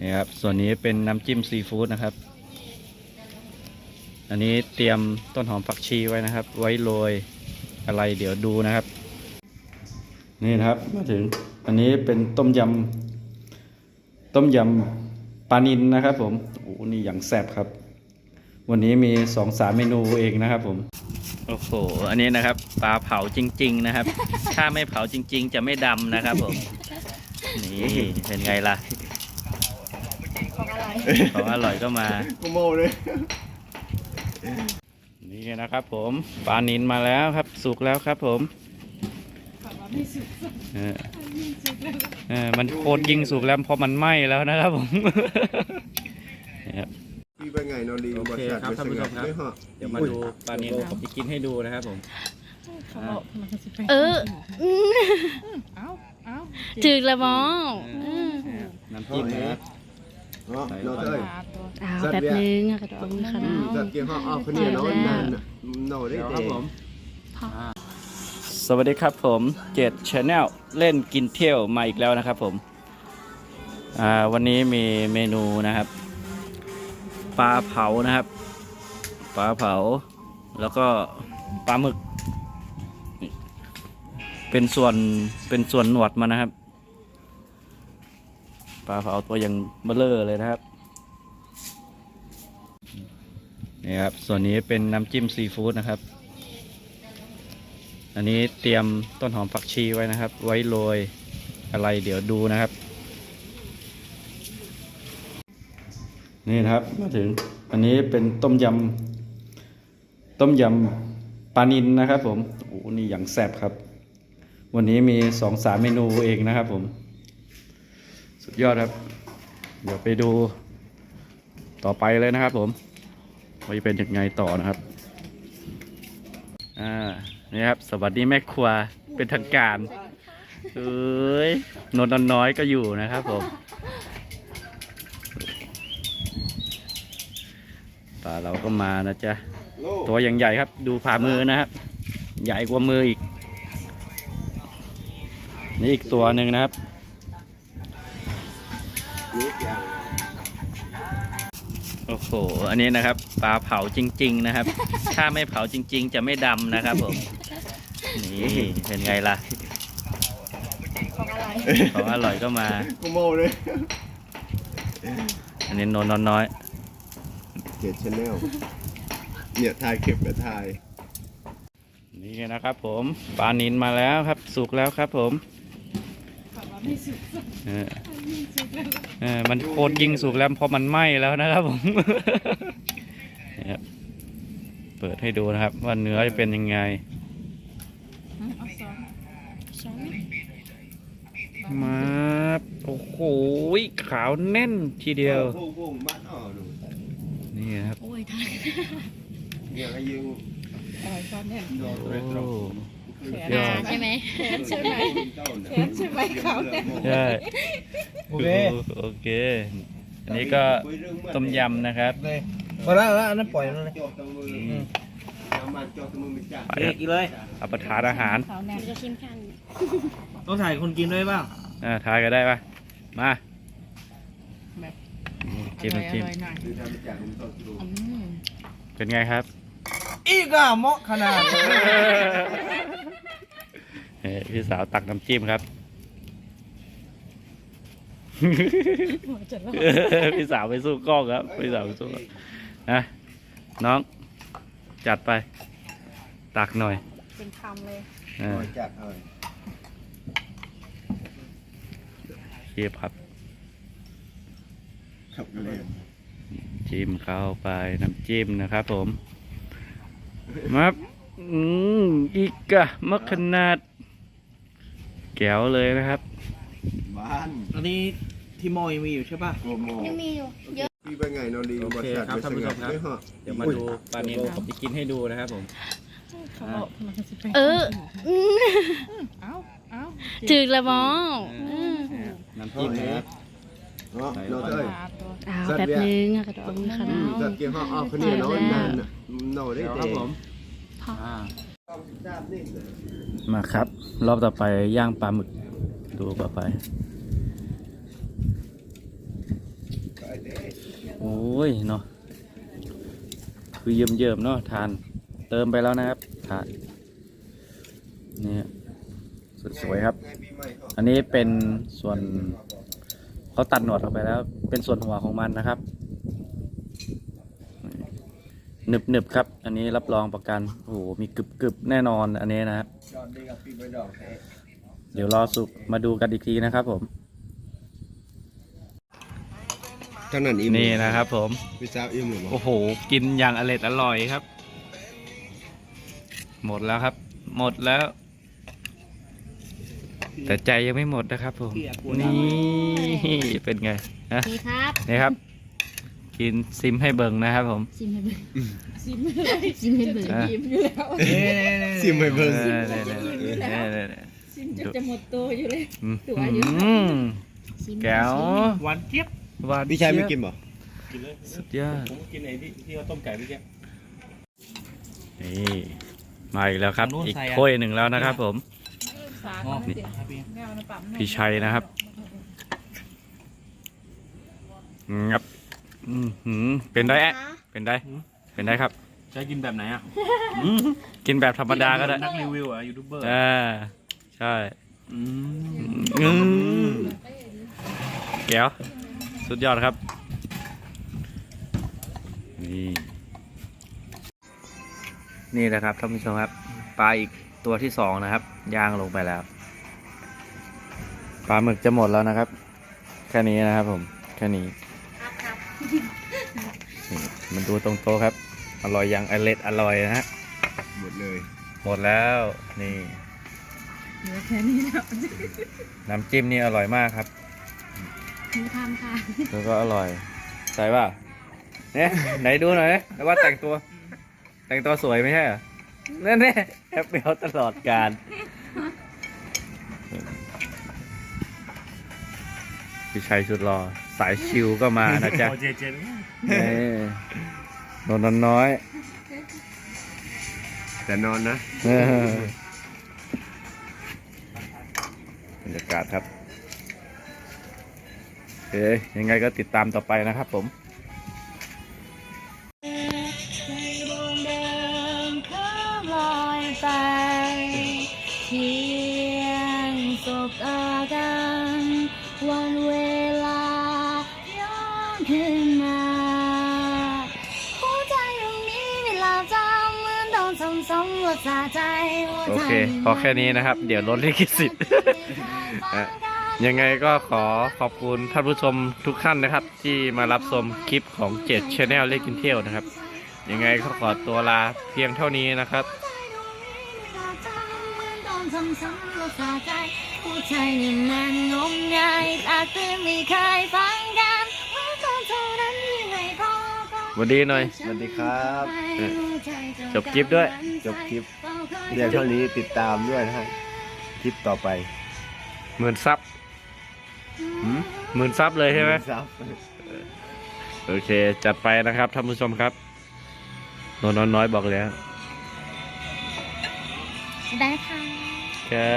นี่ครับ ส่วนนี้เป็นน้ำจิ้มซีฟู้ดนะครับ อันนี้เตรียมต้นหอมผักชีไว้นะครับ ไว้โรยอะไรเดี๋ยวดูนะครับ นี่นะครับมาถึงอันนี้เป็นต้มยำต้มยำปลานินนะครับผมโอ้โหนี่อย่างแซ่บครับ วันนี้มีสองสามเมนูเองนะครับผมโอ้โห อันนี้นะครับปลาเผาจริง ๆ นะครับ ถ้าไม่เผาจริง ๆ จะไม่ดำนะครับผม นี่เป็นไงล่ะ ของอะไรของอร่อยก็มาโมโมเลย นี่นะครับ ผมปลานินมาแล้วครับ สุกแล้วครับ ผมของเราไม่สุกเออไม่สุกแล้วเออมันโคตรยิงสุกแล้วเพราะมันไหม้แล้วนะครับผมนี่ครับพี่ไปไงนอนดีโอเคครับท่านผู้ชมครับไม่เหาะเดี๋ยวมาดูปลานินผมจะกินให้ดูนะครับผมเขาบอกมันจะไปเออ เอ้าเอ้าถึกละมอน้ำจิ้มนะครับ เนาะนอนเลยปลาตัวอ้าวแป๊บนึงอะกระดองค่ะอืน้มองจัดเกี่ยวห้องอ้อคนนี้นอนนานน่ะนอนได้เดี๋ยวคเด็รับกผมสวัสดีครับผมเจ็ดชาแนลเล่นกินเที่ยวมาอีกแล้วนะครับผมอ่าวันนี้มีเมนูนะครับปลาเผานะครับปลาเผา แล้วก็ปลาหมึกนี่เป็นส่วนเป็นส่วนหนวดมันนะครับ ปลาเผาตัวอยังเบลเลอร์เลยนะครับนี่ครับ ส่วนนี้เป็นน้ำจิ้มซีฟู้ดนะครับ อันนี้เตรียมต้นหอมผักชีไว้นะครับ ไว้โรยอะไรเดี๋ยวดูนะครับ นี่นะครับมาถึงอันนี้เป็นต้มยำต้มยำปลานินนะครับ ผมโอ้นี่อย่างแซ่บครับ วันนี้มีสองสามเมนูเองนะครับผม สุดยอดครับ เดี๋ยวไปดูต่อไปเลยนะครับผมว่าจะเป็นยังไงต่อนะครับ อ่า นี่ครับ สวัสดีแม่ครัว เป็นทางการเอ้ยนนท์น้อยก็อยู่นะครับผมปลาเราก็มานะจ๊ะ ตัวอย่างใหญ่ครับ ดูผ่ามือนะครับ ใหญ่กว่ามืออีก นี่อีกตัวหนึ่งนะครับ โอ้โห อันนี้นะครับปลาเผาจริง ๆ นะครับ ถ้าไม่เผาจริง ๆ จะไม่ดำนะครับผม นี่เป็นไงล่ะ ของอะไรของอร่อยก็มาโมโมเลยอันนี้นนท์น้อย เจ็ดชาแนลเนี่ยถ่ายเก็บกับถ่าย นี่นะครับผม ปลานินมาแล้วครับ สุกแล้วครับผมของเราไม่สุกเออไม่สุกแล้ว เออมันโคตรยิงสุกแล้วเพราะมันไหม้แล้วนะครับผมนี่ครับเปิดให้ดูนะครับ ว่าเนื้อจะเป็นยังไงเอาซอสซอสไหมมาโอ้โหขาวแน่นทีเดียวโอ้โหบ้านอ่อหนูนี่นะครับโอ้ยทายเนี่ยไอ้ยิงอร่อยซอสเนี่ยโดนโอ้ เรตโรแขนยอดใช่ไหมแขนใช่ไหมแขนใช่ไหมเขาเนี่ย ใช่ โอเคโอเค อันนี้ก็ต้มยำนะครับเลยพอแล้วแล้วอันนั้นปล่อยมันเลยจอดตรงมือน้ำมันจอดตรงมือมันจัดไปเด็กกินเลยรับประทานอาหารเขาเนี่ยจะชิมกันต้องถ่ายคนกินด้วยเปล่าอ่าทายกันได้ปะมาจิ้มอร่อยน้ำจิ้มอร่อยหน่อยคือทำมาจากมันต้องดูอืมเป็นไงครับ อีกอะเหมาะขนาดเลยเอ้ย พี่สาวตักน้ำจิ้มครับหัวจะรอดพี่สาวไปสู้กล้องครับ พี่สาวไปสู้กล้องนะน้อง จัดไป ตักหน่อยเป็นคำเลยอ่าเอาจัดเอาเชียบครับครับเลยจิ้มเข้าไปน้ำจิ้มนะครับผมมาอืมอีกอะมะขนาด แก้วเลยนะครับ บ้านอันนี้ที่มอยังมีอยู่ใช่ป่ะโมโมยังมีอยู่เยอะพี่ไปไงนอนดีโอเคครับท่านผู้ชมครับไม่เหาะเดี๋ยวมาดูปลานินผมจะกินให้ดูนะครับผมเขาบอกมันจะไปเออเอ้าเอ้าถึกละมอน้ำจิ้มนะครับเนาะนอนปเลยลาตัวอ้าวแป๊บนึงอะกระดองค่ะอืน้มองจัดเกี่ยวห้องอ้อคนนี้นอนนานน่ะนอนได้เดี๋ยวคเด็รับกผมอ่า มาครับ รอบต่อไปย่างปลาหมึก ดูต่อไป โอ้ยเนาะคือเยิ่มๆเนาะทาน เติมไปแล้วนะครับทานนี่สวยครับ อันนี้เป็นส่วนเขาตัดหนวดออกไปแล้ว เป็นส่วนหัวของมันนะครับ หนึบหนึบๆครับ อันนี้รับรองประกัน โอ้โห มีกรึบกรึบๆแน่นอนอันนี้นะครับดอนดีกับปีใบดอกแท้เดี๋ยวรอสุกมาดูกันอีกทีนะครับผมเท่านั้นอิ่มนี่นะครับผม พี่สาวอิ่มหรือเปล่าโอ้โห กินอย่างอร่อยอร่อยครับ หมดแล้วครับ หมดแล้ว แต่ใจยังไม่หมดนะครับผม นี่เป็นไงนะนี่ครับ นี่ครับ กินซิมให้เบิ่งนะครับผมซิมให้เบิ่งซิมเลยซิมให้เบิ่งอะยิ้มอยู่แล้วซิมไปเบิ่งเออเนี่ยเนี่ยเนี่ยเนี่ยเนี่ยซิมจะจะหมดตัวอยู่เลยอืมตัวอยู่อืมซิมแก้วหวานเจี๊ยบหวานพี่ชายไม่เจี๊กิบนบ่กินเลยสุดยอดผมกินไอ้ที่ที่เขาต้มไก่เมื่อกี้นี่มาอีกแล้วครับอันนู้นอีกใส่อะถ้วยหนึ่งแล้วนะครับ ผมสาอ๋อเสียแมวนะปั๊มพี่ชัยนะครับงับ อือหือเป็นได้แอะ เป็นได้ เป็นได้ครับใช้กินแบบไหนอะกินแบบธรรมดาก็ได้นักรีวิวอะยูทูบเบอร์อ่าใช่อืมอืมแก้วสุดยอดครับ นี่ นี่นะครับท่านผู้ชมครับ ปลาอีกตัวที่สองนะครับ ย่างลงไปแล้ว ปลาหมึกจะหมดแล้วนะครับ แค่นี้นะครับผม แค่นี้นี่ มันดูตรงโต๊ะครับ อร่อยยังอเล็ดอร่อยนะฮะ หมดเลย หมดแล้วนี่เหลือแค่นี้แล้วน้ำจิ้มนี่อร่อยมากครับหนูทำค่ะแล้วก็อร่อย ใส่ป่ะเนี่ยไหนดูหน่อยนะแล้วว่าแต่งตัว แต่งตัวสวยไม่ใช่เหรอนั่นแน่แอปเปิลตลอดการพี่ชัยสุดรอ สายชิวก็มานะจ๊ะโอเจเจนเอ้ยนนท์น้อยแต่นอนนะเออบรรยากาศครับโอเคยังไงก็ติดตามต่อไปนะครับผมลอยไปเพียงสบตากันวันเว โอใจเค พอแค่นี้นะครับ เดี๋ยวลดลิขสิทธิ์อะยังไงก็ขอขอบคุณท่านผู้ชมทุกท่านนะครับ ที่มารับชมคลิปของเจ็ดชาแนลเล็กกินเที่ยวนะครับ ยังไงก็ขอตัวลาเพียงเท่านี้นะครับผู้ชายนี่มันงมงายตาตื่นไม่เคยฟัง สวัสดีหน่อย สวัสดีครับเออจบคลิปด้วย จบคลิปเดี๋ยวเท่านี้ติดตามด้วยนะฮะคลิปต่อไปหมื่นซับหมื่นซับเลยใช่ไหมครับโอเค จัดไปนะครับท่านผู้ชมครับโนนน้อยบอกแล้ว ได้ค่ะแค่